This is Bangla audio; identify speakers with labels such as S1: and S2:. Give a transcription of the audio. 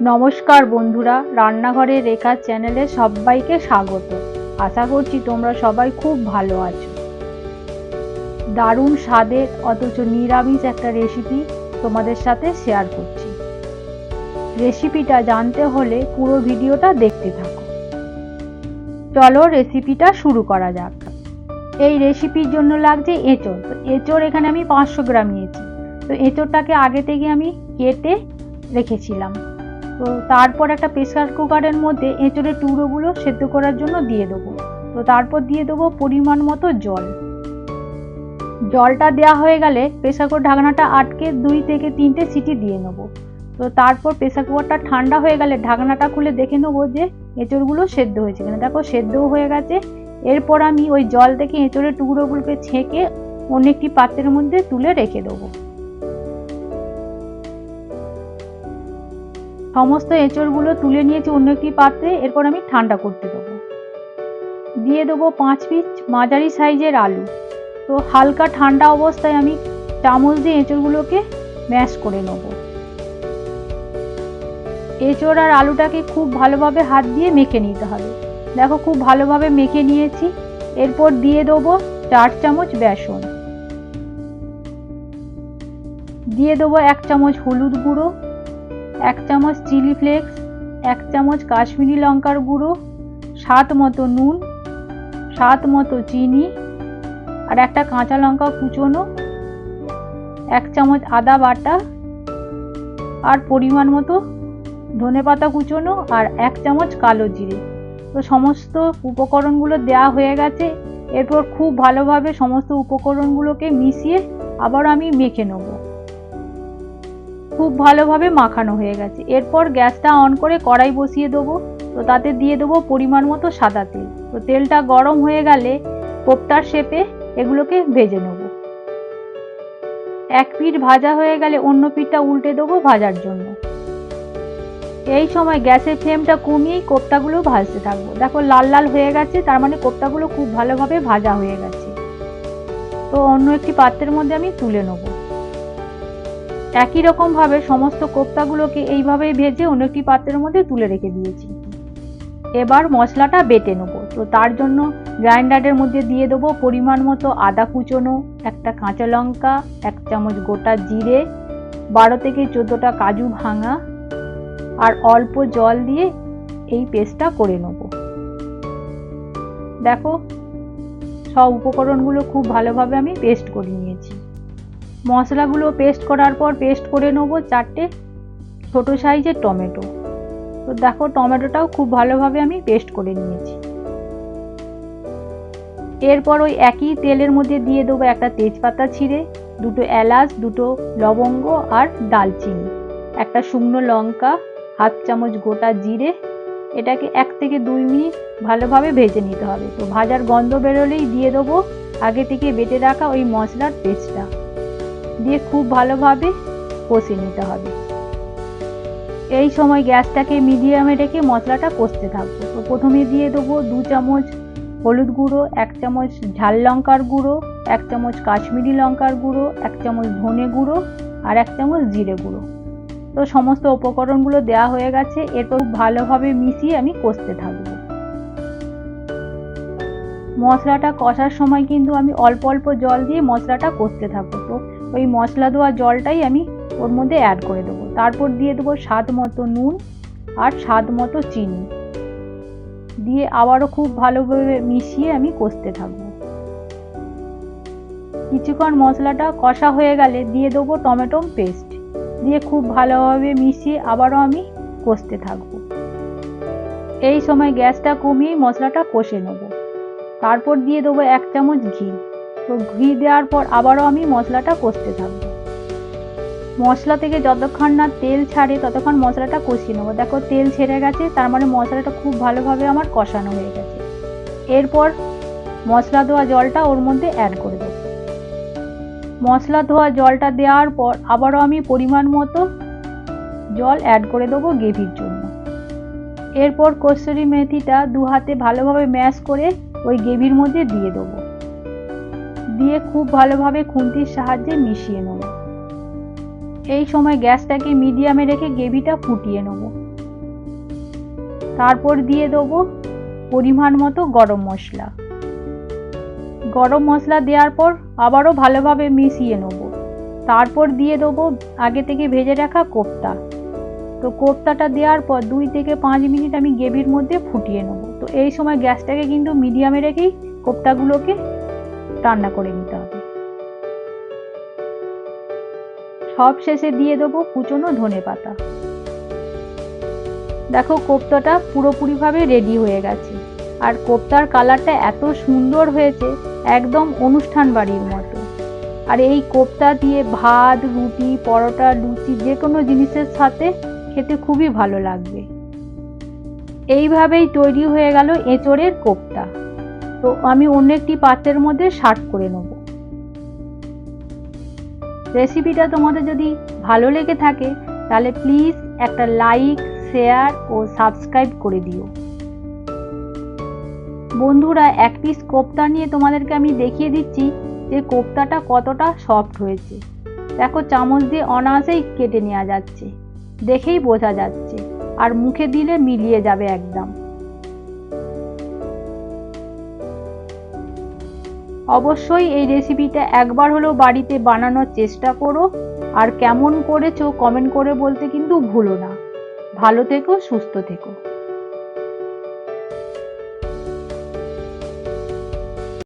S1: নমস্কার বন্ধুরা রান্নাঘরে রেখা চ্যানেলে সবাইকে স্বাগত। আশা করছি তোমরা সবাই খুব ভালো আছো। দারুণ স্বাদের, অথচ নিরামিষ একটা রেসিপি তোমাদের সাথে শেয়ার করছি। রেসিপিটা জানতে হলে পুরো ভিডিওটা দেখতে থাকো। চলো রেসিপিটা শুরু করা যাক। এই রেসিপির জন্য লাগছে এঁচড়। তো এঁচড় এখানে আমি পাঁচশো গ্রাম নিয়েছি। তো এঁচড়টাকে আগে থেকে আমি কেটে রেখেছিলাম। তো তারপর একটা প্রেসার কুকারের মধ্যে এঁচড়ের টুকরোগুলো সেদ্ধ করার জন্য দিয়ে দেবো। তো তারপর দিয়ে দেবো পরিমাণ মতো জল। জলটা দেওয়া হয়ে গেলে প্রেসার কুকার ঢাকনাটা আটকে দুই থেকে তিনটে সিটি দিয়ে নেব। তো তারপর প্রেসার কুকারটা ঠান্ডা হয়ে গেলে ঢাকনাটা খুলে দেখে নেব যে এঁচড়গুলো সেদ্ধ হয়েছে কিনা। দেখো সেদ্ধও হয়ে গেছে। এরপর আমি ওই জল থেকে এঁচড়ের টুকরোগুলোকে ছেঁকে অন্য একটি পাত্রের মধ্যে তুলে রেখে দেবো। সমস্ত এঁচড়গুলো তুলে নিয়েছি অন্য একটি পাত্রে, এরপর আমি ঠান্ডা করতে দেবো। দিয়ে দেবো পাঁচ পিস মাঝারি সাইজের আলু। তো হালকা ঠান্ডা অবস্থায় আমি চামচ দিয়ে এঁচড়গুলোকে ম্যাশ করে নেব। এঁচড় আর আলুটাকে খুব ভালোভাবে হাত দিয়ে মেখে নিতে হবে। দেখো খুব ভালোভাবে মেখে নিয়েছি। এরপর দিয়ে দেবো চার চামচ বেসন। দিয়ে দেবো এক চামচ হলুদ গুঁড়ো। এক চামচ চিলি ফ্লেক্স, এক চামচ কাশ্মীরি লঙ্কার গুঁড়ো, স্বাদ মতো নুন, স্বাদ মতো চিনি, আর একটা কাঁচা লঙ্কা কুচোনো, এক চামচ আদা বাটা, আর পরিমাণ মতো ধনে পাতা কুচোনো, আর এক চামচ কালো জিরে। তো সমস্ত উপকরণগুলো দেওয়া হয়ে গেছে। এরপর খুব ভালোভাবে সমস্ত উপকরণগুলোকে মিশিয়ে আবার আমি মেখে নেব। খুব ভালোভাবে মাখানো হয়ে গেছে। এরপর গ্যাসটা অন করে কড়াই বসিয়ে দেবো। তো তাতে দিয়ে দেবো পরিমাণ মতো সাদা তেল। তো তেলটা গরম হয়ে গেলে কোপ্তার শেপে এগুলোকে ভেজে নেব। এক পিঠ ভাজা হয়ে গেলে অন্য পিঠটা উল্টে দেবো ভাজার জন্য। এই সময় গ্যাসের ফ্লেমটা কমিয়েই কোপ্তাগুলো ভাজতে থাকব। দেখো লাল লাল হয়ে গেছে, তার মানে কোপ্তাগুলো খুব ভালোভাবে ভাজা হয়ে গেছে। তো অন্য একটি পাত্রের মধ্যে আমি তুলে নেব। একই রকমভাবে সমস্ত কোপ্তাগুলোকে এইভাবে ভেজে অন্য একটি পাত্রের মধ্যে তুলে রেখে দিয়েছি। এবার মশলাটা বেটে নেব। তো তার জন্য গ্রাইন্ডারের মধ্যে দিয়ে দেবো পরিমাণ মতো আদা কুচোনো, একটা কাঁচা লঙ্কা, এক চামচ গোটা জিরে, বারো থেকে চোদ্দোটা কাজু ভাঙা, আর অল্প জল দিয়ে এই পেস্টটা করে নেব। দেখো, সব উপকরণগুলো খুব ভালোভাবে আমি পেস্ট করে নিয়েছি। মশলাগুলো পেস্ট করার পর পেস্ট করে নেব চারটে ছোটো সাইজের টমেটো। তো দেখো টমেটোটাও খুব ভালোভাবে আমি পেস্ট করে নিয়েছি। এরপর ওই একই তেলের মধ্যে দিয়ে দেবো একটা তেজপাতা ছিঁড়ে, দুটো এলাচ, দুটো লবঙ্গ আর দালচিনি একটা শুকনো লঙ্কা, হাফ চামচ গোটা জিরে, এটাকে এক থেকে দুই মিনিট ভালোভাবে ভেজে নিতে হবে। তো ভাজার গন্ধ বেরোলেই দিয়ে দেবো আগে থেকে বেটে রাখা ওই মশলার পেস্টটা দিয়ে খুব ভালোভাবে কষে নিতে হবে। এই সময় গ্যাসটাকে মিডিয়ামে রেখে মশলাটা কষতে থাকব। তো প্রথমে দিয়ে দেবো দু চামচ হলুদ গুঁড়ো, এক চামচ ঝাল লঙ্কার গুঁড়ো, এক চামচ কাশ্মীরি লঙ্কার গুঁড়ো, এক চামচ ধনে গুঁড়ো আর এক চামচ জিরে গুঁড়ো। তো সমস্ত উপকরণগুলো দেওয়া হয়ে গেছে। এরপর ভালোভাবে মিশিয়ে আমি কষতে থাকব। মশলাটা কষার সময় কিন্তু আমি অল্প অল্প জল দিয়ে মশলাটা কষতে থাকব। তো ওই মশলা দেওয়া জলটাই আমি ওর মধ্যে অ্যাড করে দেবো। তারপর দিয়ে দেবো স্বাদ মতো নুন আর স্বাদ মতো চিনি। দিয়ে আবারও খুব ভালোভাবে মিশিয়ে আমি কষতে থাকব। কিছুক্ষণ মশলাটা কষা হয়ে গেলে দিয়ে দেবো টমেটো পেস্ট। দিয়ে খুব ভালোভাবে মিশিয়ে আবারও আমি কষতে থাকব। এই সময় গ্যাসটা কমিয়ে মশলাটা কষে নেব। তারপর দিয়ে দেবো এক চামচ ঘি। তো ঘি দেওয়ার পর আবারও আমি মশলাটা কষতে থাকব। মশলা থেকে যতক্ষণ না তেল ছাড়ে ততক্ষণ মশলাটা কষিয়ে নেব। দেখো তেল ছেড়ে গেছে, তার মানে মশলাটা খুব ভালোভাবে আমার কষানো হয়ে গেছে। এরপর মশলা ধোয়া জলটা ওর মধ্যে অ্যাড করে দেবো। মশলা ধোয়া জলটা দেওয়ার পর আবারও আমি পরিমাণ মতো জল অ্যাড করে দেবো গ্রেভির জন্য। এরপর কসুরি মেথিটা দু হাতে ভালোভাবে ম্যাশ করে ওই গ্রেভির মধ্যে দিয়ে দেবো। দিয়ে খুব ভালোভাবে খুন্তির সাহায্যে মিশিয়ে নেব। এই সময় গ্যাসটাকে মিডিয়ামে রেখে গ্রেভিটা ফুটিয়ে নেব। তারপর দিয়ে দেবো পরিমাণ মতো গরম মশলা। গরম মশলা দেওয়ার পর আবারও ভালোভাবে মিশিয়ে নেব। তারপর দিয়ে দেবো আগে থেকে ভেজে রাখা কোপ্তা। তো কোপ্তাটা দেওয়ার পর দুই থেকে পাঁচ মিনিট আমি গ্রেভির মধ্যে ফুটিয়ে নেব। তো এই সময় গ্যাসটাকে কিন্তু মিডিয়ামে রেখেই কোপ্তাগুলোকে রান্না করে নিতে হবে। সব শেষে দিয়ে দেবো কুচনো ধনে পাতা। দেখো কোপ্তাটা পুরোপুরিভাবে রেডি হয়ে গেছে। আর কোপ্তার কালারটা এত সুন্দর হয়েছে, একদম অনুষ্ঠান বাড়ির মতো। আর এই কোপ্তা দিয়ে ভাত, রুটি, পরোটা, লুচি যে কোনো জিনিসের সাথে খেতে খুবই ভালো লাগবে। এইভাবেই তৈরি হয়ে গেল এঁচড়ের কোপ্তা। তো আমি অন্য একটি পাত্রের মধ্যে সার্ভ করে নেব। রেসিপিটা তোমাদের যদি ভালো লেগে থাকে, তাহলে প্লিজ একটা লাইক, শেয়ার ও সাবস্ক্রাইব করে দিও। বন্ধুরা, এক পিস কোপ্তা নিয়ে তোমাদেরকে আমি দেখিয়ে দিচ্ছি যে কোপ্তাটা কতটা সফট হয়েছে। দেখো, চামচ দিয়ে অনায়াসেই কেটে নেওয়া যাচ্ছে। দেখেই বোঝা যাচ্ছে, আর মুখে দিলে মিলিয়ে যাবে একদম। অবশ্যই এই রেসিপিটা একবার হলেও বাড়িতে বানানোর চেষ্টা করো, আর কেমন করেছ কমেন্ট করে বলতে কিন্তু ভুলো না। ভালো থেকো, সুস্থ থেকো।